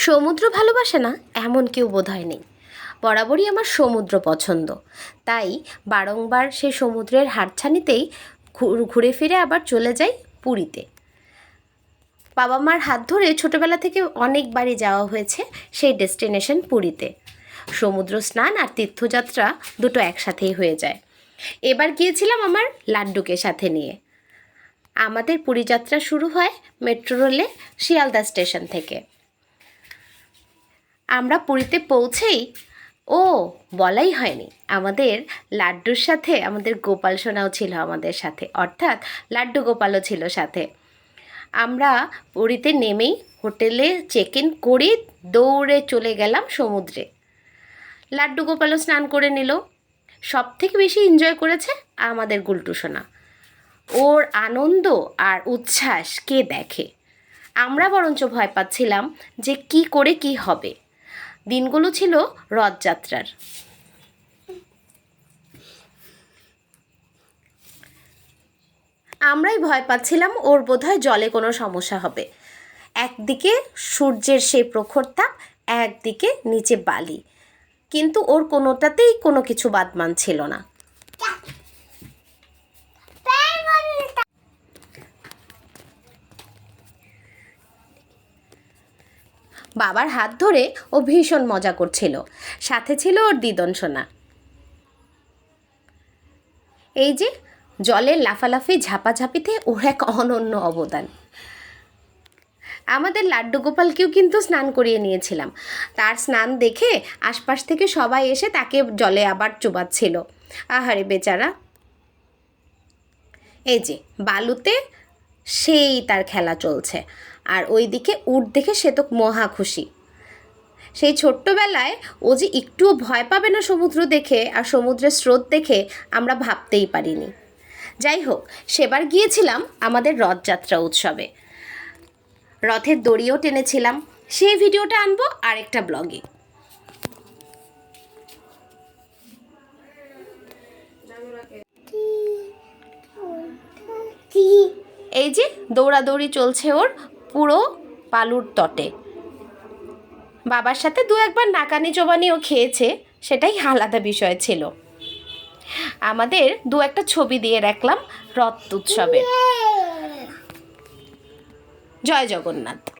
সমুদ্র ভালোবাসে না, এমন কেউ বোধ নেই। বরাবরই আমার সমুদ্র পছন্দ। তাই বারংবার সেই সমুদ্রের হাতছানিতেই ঘু- ঘুরে ফিরে আবার চলে যাই পুরীতে। বাবা মার হাত ধরে ছোটোবেলা থেকে অনেকবারই যাওয়া হয়েছে সেই ডেস্টিনেশন পুরীতে। সমুদ্র স্নান আর তীর্থযাত্রা দুটো একসাথেই হয়ে যায়। এবার গিয়েছিলাম আমার লাড্ডুকে সাথে নিয়ে। আমাদের পুরী যাত্রা শুরু হয় মেট্রো রেলে শিয়ালদা স্টেশন থেকে। আমরা পুরীতে পৌঁছেই? ও, বলাই হয়নি। আমাদের লাড্ডুর সাথে, আমাদের গোপাল সোনাও ছিল আমাদের সাথে। অর্থাৎ লাড্ডু গোপালও ছিল সাথে। আমরা পুরীতে নেমেই হোটেলে চেক ইন করে দৌড়ে চলে গেলাম সমুদ্রে। লাড্ডু গোপালও স্নান করে নিল। সব থেকে বেশি এনজয় করেছে আমাদের গুলটু সোনা। ওর আনন্দ আর উচ্ছ্বাস কে দেখে? আমরা বরঞ্চ ভয় পাচ্ছিলাম যে কি করে কি হবে। দিনগুলো ছিল রথযাত্রার। আমরাই ভয় পাচ্ছিলাম, ওর বোধহয় জলে কোনো সমস্যা হবে। একদিকে সূর্যের সেই প্রখর তাপ, একদিকে নিচে বালি। কিন্তু ওর কোনোটাতেই কোনো কিছু বাদ মানছিল না। বাবার হাত ধরে ও ভীষণ মজা করছিল। সাথে ছিল ওর দিদন সোনা। এই যে, জলের লাফালাফি ঝাপাঝাপিতে ওর এক অনন্য অবদান। আমাদের লাড্ডু গোপালকেও কিন্তু স্নান করিয়ে নিয়েছিলাম। তার স্নান দেখে আশপাশ থেকে সবাই এসে তাকে জলে আবার চুবাচ্ছিল। আহারে বেচারা। এই যে, বালুতে সেই তার খেলা চলছে। আর ওইদিকে উট দেখে সে তো মহা খুশি। সেই ছোট্টবেলায় ও যে একটুও ভয় পাবে না সমুদ্র দেখে আর সমুদ্রের স্রোত দেখে আমরা ভাবতেই পারিনি। যাই হোক, সেবার গিয়েছিলাম আমাদের রথযাত্রা উৎসবে। রথের দড়িও টেনেছিলাম। সেই ভিডিওটা আনব আরেকটা ব্লগে। এই যে দৌড়াদৌড়ি চলছে ওর। পুরো পালুর তটে। বাবার সাথে দু একবার নাকানি চোবানিও খেয়েছে, সেটাই আলাদা বিষয় ছিল। আমাদের দু একটা ছবি দিয়ে রাখলাম রথ উৎসবের জয় জগন্নাথ।